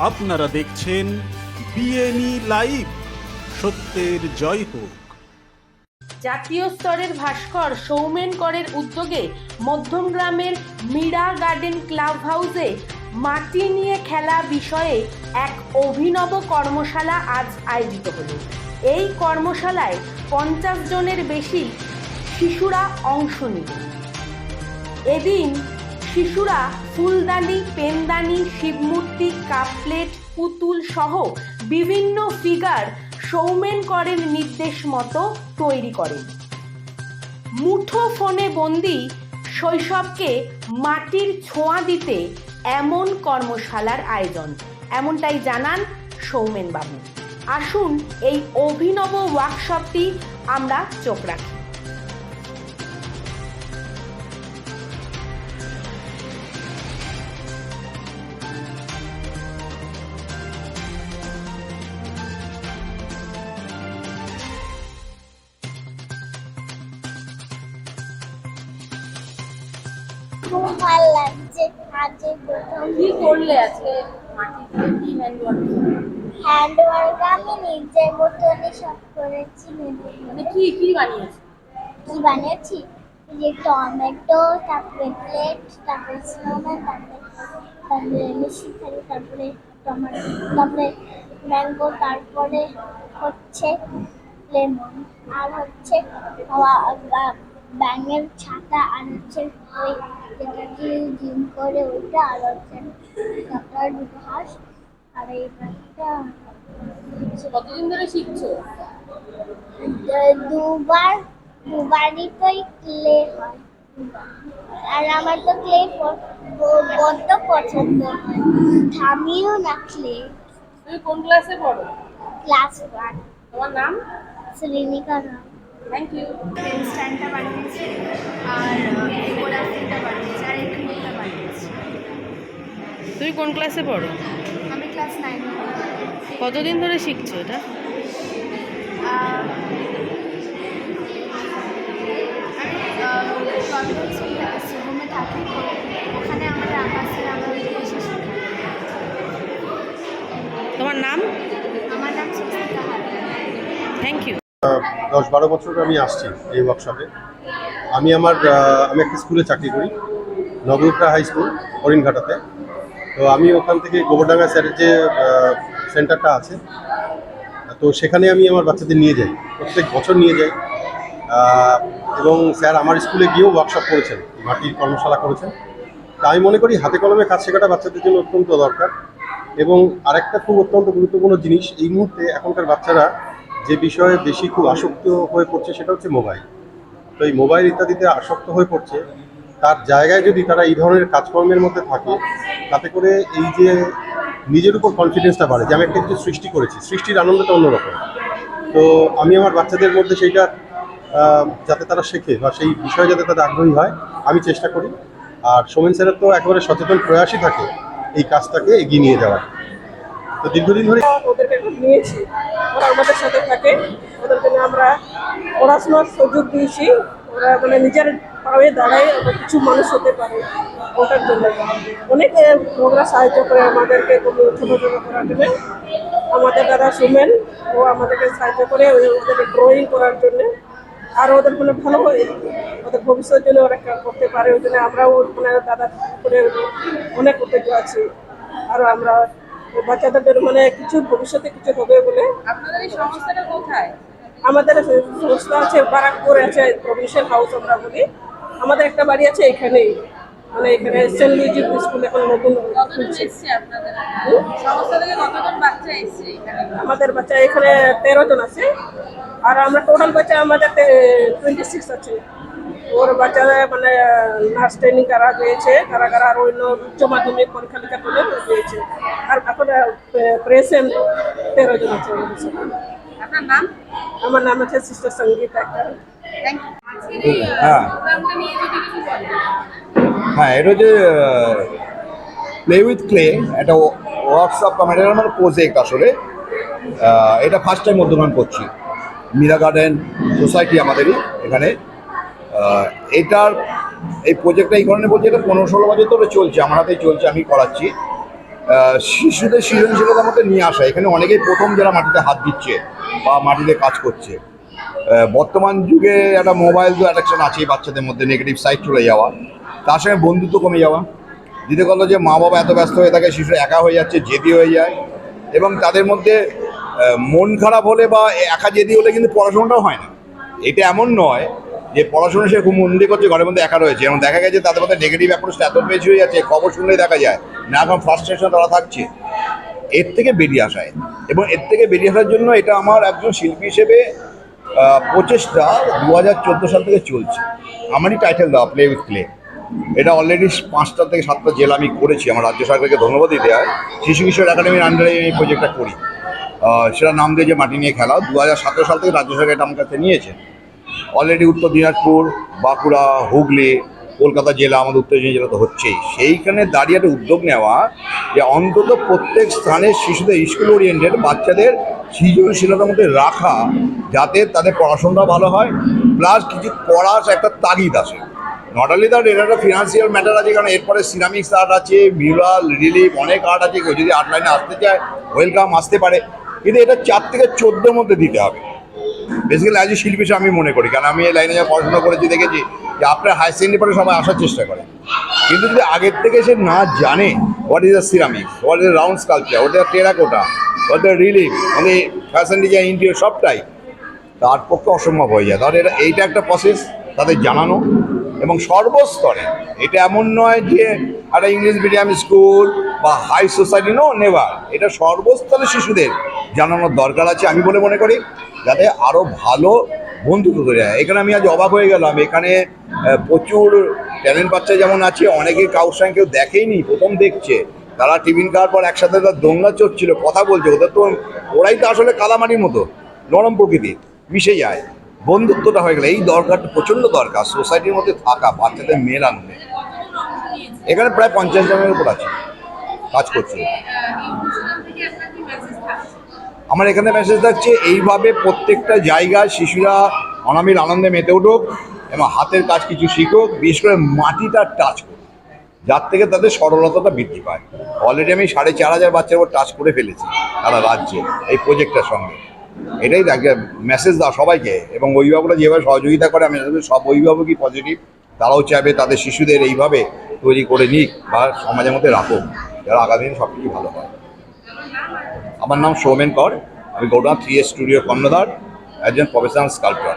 আপনারা দেখছেন বিএনই লাইভ। সত্যের জয় হোক। জাতীয় স্তরের ভাস্কর সৌমেন করের উদ্যোগে মধ্যমগ্রামের মীরা গার্ডেন ক্লাব হাউসে মাটি নিয়ে খেলা বিষয়ে এক অভিনব কর্মশালা আজ আয়োজিত হলো। এই কর্মশালায় পঞ্চাশ জনের বেশি শিশুরা অংশ নিল এদিন শিশুরা ফুলদানি, পেনদানি, শিবমূর্তি কাপপ্লেট পুতুল সহ বিভিন্ন ফিগার সৌমেন করেন নির্দেশ মতো তৈরি করেন। মুঠো ফোনে বন্দি শৈশবকে মাটির ছোঁয়া দিতে এমন কর্মশালার আয়োজন। এমনটাই জানান সৌমেন বাবু। আসুন এই অভিনব ওয়ার্কশপটি আমরা চোখ রাখি। খুব ভালো লাগছে আজকে কি করলে আজকে মাটিতে কি হ্যান্ডওয়ার্ক হ্যান্ড ওয়ার্ক আমি সব করেছি বানিয়েছো কি বানিয়েছি যে টমেটো তারপরে প্লেট তারপরে স্নোম্যান তারপরে তারপরে মিষ্টি থালি তারপরে টমেটো তারপরে ম্যাঙ্গো তারপরে হচ্ছে, লেমন, আর হচ্ছে ব্যাঙের ছাতা আর হচ্ছে ওই যেটা কি জিম করে ওইটা আর হচ্ছে তারপর দুটো হাঁস আর এই ব্যাগটা কতদিন ধরে শিখছো? দুবার দুবারই তো ক্লে হয়। আর আমার তো ক্লে বড্ড পছন্দ হয়। থামিও না ক্লে। তুমি কোন ক্লাসে পড়ো? Class one. তোমার নাম? Shrenika Rao. Thank you pen স্ট্যান্ডটা বানিয়েছি আর এগোরাফিটা বানিয়েছি আর এক্রিলিকটা বানিয়েছি। তুমি কোন ক্লাসে পড়ো? আমি ক্লাস নাইনে কতদিন ধরে শিখছো এটা? আমি রুমে থাকি ওখানে আমাদের আঁকা স্যার এসে তোমার নাম? আমার নাম সুস্মিতা হালদার। থ্যাংক ইউ দশ বারো বছর আমি আসছি এই ওয়ার্কশপে আমি আমার আমি একটা স্কুলে চাকরি করি, নগরুপড়া হাই স্কুল হরিণঘাটাতে। তো আমি ওখান থেকে গোবরডাঙ্গা স্যারের যে সেন্টারটা আছে, তো সেখানে আমি আমার বাচ্চাদের নিয়ে যাই, প্রত্যেক বছর নিয়ে যাই। এবং স্যার আমার স্কুলে গিয়েও ওয়ার্কশপ করেছেন, মাটির কর্মশালা করেছেন। তা আমি মনে করি হাতে কলমে কাজ শেখাটা বাচ্চাদের জন্য অত্যন্ত দরকার। এবং আরেকটা খুব অত্যন্ত গুরুত্বপূর্ণ জিনিস, এই মুহূর্তে এখনকার বাচ্চারা যে বিষয়ে বেশি খুব আসক্ত হয়ে পড়ছে সেটা হচ্ছে মোবাইল। তো এই মোবাইল ইত্যাদিতে আসক্ত হয়ে পড়ছে, তার জায়গায় যদি তারা এই ধরনের কাজকর্মের মধ্যে থাকে, তাতে করে এই যে নিজের উপর কনফিডেন্সটা বাড়ে, যে আমি একটা কিছু সৃষ্টি করেছি, সৃষ্টির আনন্দটা অন্যরকম। তো আমি আমার বাচ্চাদের মধ্যে সেইটা যাতে তারা শেখে বা সেই বিষয়ে যাতে তাদের আগ্রহী হয়, আমি চেষ্টা করি। আর সোমেন স্যারের তো একেবারে সচেতন প্রয়াসই থাকে এই কাজটাকে এগিয়ে নিয়ে যাওয়ার। তো দীর্ঘদিন ধরে ওদেরকে নিয়েছি ওরা আমাদের সাথে থাকে। ওদের জন্য আমরা পড়াশোনার সুযোগ দিয়েছি। ওরা মানে নিজের পায়ে দাঁড়ায় কিছু মানুষ হতে পারে ওটার জন্য। অনেক ওরা সাহায্য করে আমাদেরকে কোনো ছোটো ছোটো করার জন্য। আমাদের দাদা সুমেন, ও আমাদেরকে সাহায্য করে ওই- ওদের ড্রয়িং করার জন্য। আর ওদের মানে ভালো হয়, ওদের ভবিষ্যতের জন্য ওরা করতে পারে। ওই জন্য আমরাও মানে দাদা করে অনেক কৃতজ্ঞ আছি। আর আমরা বাচ্চাদের মানে কিছু ভবিষ্যতে কিছু হবে বলে আপনাদের এই সংস্থাটা কোথায়? আমাদের সংস্থা আছে বারাকপুর আছে প্রভিশন হাউস আমরা বলি। আমাদের একটা বাড়ি আছে এখানেই। মানে এখানে সেন্ট লুইজির স্কুল এখন নতুন আমাদের বাচ্চা এখানে তেরো জন আছে। আর আমরা টোটাল বাচ্চা আমাদের টোয়েন্টি সিক্স আছে। ওর বাচ্চারা মানে নার্স ট্রেনিং করা হয়েছে। কারা কারা আর অন্য উচ্চ মাধ্যমিক পরীক্ষা লিখা করে হয়েছে আর এখন প্রেসেন্ট তেরো জন আছে আপনার নাম? আমার নাম আছে সিস্টার সঙ্গীতা হ্যাঁ। হ্যাঁ এটা হচ্ছে প্লে উইথ ক্লে একটা ওয়ার্কশপ আমার এটা আমার প্রজেক্ট আসলে। এটা ফার্স্ট টাইম মধ্যমান করছি। মীরা গার্ডেন সোসাইটি আমাদেরই এখানে। এটার এই প্রজেক্টটা এই কারণে বলছি এটা পনেরো ষোলো বছর ধরে চলছে, আমার হাতেই চলছে, আমি করাচ্ছি। শিশুদের সৃজনশীলতার মধ্যে নিয়ে আসা, এখানে অনেকেই প্রথম যারা মাটিতে হাত দিচ্ছে বা মাটিতে কাজ করছে। বর্তমান যুগে একটা মোবাইল তো অ্যাট্রাকশন আছেই বাচ্চাদের মধ্যে নেগেটিভ সাইড চলে যাওয়া। তার সঙ্গে বন্ধুত্ব কমে যাওয়া। দিতে কথা যে মা বাবা এত ব্যস্ত হয়ে থাকে শিশু একা হয়ে যাচ্ছে, জেদি হয়ে যায়। এবং তাদের মধ্যে মন খারাপ হলে বা একা জেদি হলে কিন্তু পড়াশোনাটাও হয় না। এটা এমন নয় যে পড়াশোনা সে খুব দিয়ে করছে, ঘরের মধ্যে একা রয়েছে। এবং দেখা গেছে তাদের মধ্যে নেগেটিভ অ্যাপ্রোচটা এত বেশি হয়ে যাচ্ছে, খবর শুনলেই দেখা যায়, না এখন ফ্রাস্ট্রেশন তারা থাকছে। এর থেকে বেরিয়ে আসায় এবং এর থেকে বেরিয়ে আসার জন্য এটা আমার একজন শিল্পী হিসেবে প্রচেষ্টা দু হাজার চোদ্দ সাল থেকে চলছে। আমারই টাইটেল দেওয়া প্লে উইথ ক্লে এটা অলরেডি পাঁচটা থেকে সাতটা জেলা আমি করেছি। আমার রাজ্য সরকারকে ধন্যবাদ দিতে হয়। শিশু কিশোর একাডেমির আন্ডারে এই প্রজেক্টটা করি। সেটা নাম দিয়ে যে মাটি নিয়ে খেলা দু হাজার সতেরো সাল থেকে রাজ্য সরকার এটা আমার কাছে নিয়েছে। অলরেডি উত্তর দিনাজপুর, বাঁকুড়া, হুগলি, কলকাতা জেলা, আমাদের উত্তর দিনাজপুর জেলা তো হচ্ছেই। সেইখানে দাঁড়িয়ে একটা উদ্যোগ নেওয়া যে অন্তত প্রত্যেক স্থানে শিশুদের স্কুল ওরিয়েন্টেড বাচ্চাদের সৃজনশীলতার মধ্যে রাখা যাতে তাদের পড়াশোনাটা ভালো হয় প্লাস কিছু পড়ার একটা তাগিদ আসে নট অনলি দ্যাট এটা একটা ফিনান্সিয়াল ম্যাটার আছে, কারণ এরপরে সিরামিক্স আর্ট আছে মিউরাল রিলিফ অনেক আর্ট আছে, কেউ যদি আর্ট লাইনে আসতে চায় ওয়েলকাম আসতে পারে। কিন্তু এটা চার থেকে চোদ্দোর মধ্যে দিতে হবে। বেসিক্যালি আজ শিল্পী আমি মনে করি। কারণ আমি এই লাইনে যা পড়াশোনা করেছি, দেখেছি যে আপনার হায়ার সেকেন্ডারি পরে সবাই আসার চেষ্টা করে। কিন্তু যদি আগের থেকে সে না জানে what is the ceramics what is round sculpture what is terracotta what the relief মানে ফ্যাশন ডিজাইন ইন্টেরিয়র সবটাই, তার পক্ষে অসম্ভব হয়ে যায়। তাহলে এটা, এইটা একটা প্রসেস তাদের জানানো। এবং সর্বস্তরে, এটা এমন নয় যে একটা ইংলিশ মিডিয়াম স্কুল বা হাই সোসাইটি নো নেভার এটা সর্বস্তরে শিশুদের জানানোর দরকার আছে আমি বলে মনে করি, যাতে আরও ভালো বন্ধুত্ব তৈরি হয়। এখানে আমি আজ অবাক হয়ে গেলাম। এখানে প্রচুর ট্যালেন্ট বাচ্চা যেমন আছে, অনেকে কারোর সঙ্গে কেউ দেখেইনি, প্রথম দেখছে। তারা টিফিন খাওয়ার পর একসাথে তার দোলনা চড়ছিল, কথা বলছে। ওদের তো, ওরাই তো আসলে কাদামাটির মতো, নরম প্রকৃতির, মিশে যায়। বন্ধুত্বটা হয়ে গেলে, এই দরকারটা প্রচণ্ড দরকার সোসাইটির মধ্যে থাকা, বাচ্চাদের মেলানো এখানে প্রায় পঞ্চাশ জনের উপর আছে, কাজ করছে। আমার এখানে মেসেজ থাকছে, এইভাবে প্রত্যেকটা জায়গায় শিশুরা অনামির আনন্দে মেতে উঠুক এবং হাতের কাজ কিছু শিখুক, বিশেষ করে মাটিটা টাচ করুক। যার থেকে তাদের সরলতাটা বৃদ্ধি পায়। অলরেডি আমি সাড়ে চার হাজার বাচ্চার উপর টাচ করে ফেলেছি সারা রাজ্যে এই প্রজেক্টটার সঙ্গে। এটাই মেসেজ দাও সবাইকে এবং অভিভাবকরা যেভাবে সহযোগিতা করে, আমি সব অভিভাবকই পজিটিভ তারাও চাইবে তাদের শিশুদের এইভাবে তৈরি করে নিক বা সমাজের মধ্যে রাখুক যারা আগামী দিন সব কিছু ভালো হয়। আমার নাম সৌমেন কর আমি গৌড়া থ্রি স্টুডিও কর্ণধার একজন প্রফেশনাল স্কাল্পচার।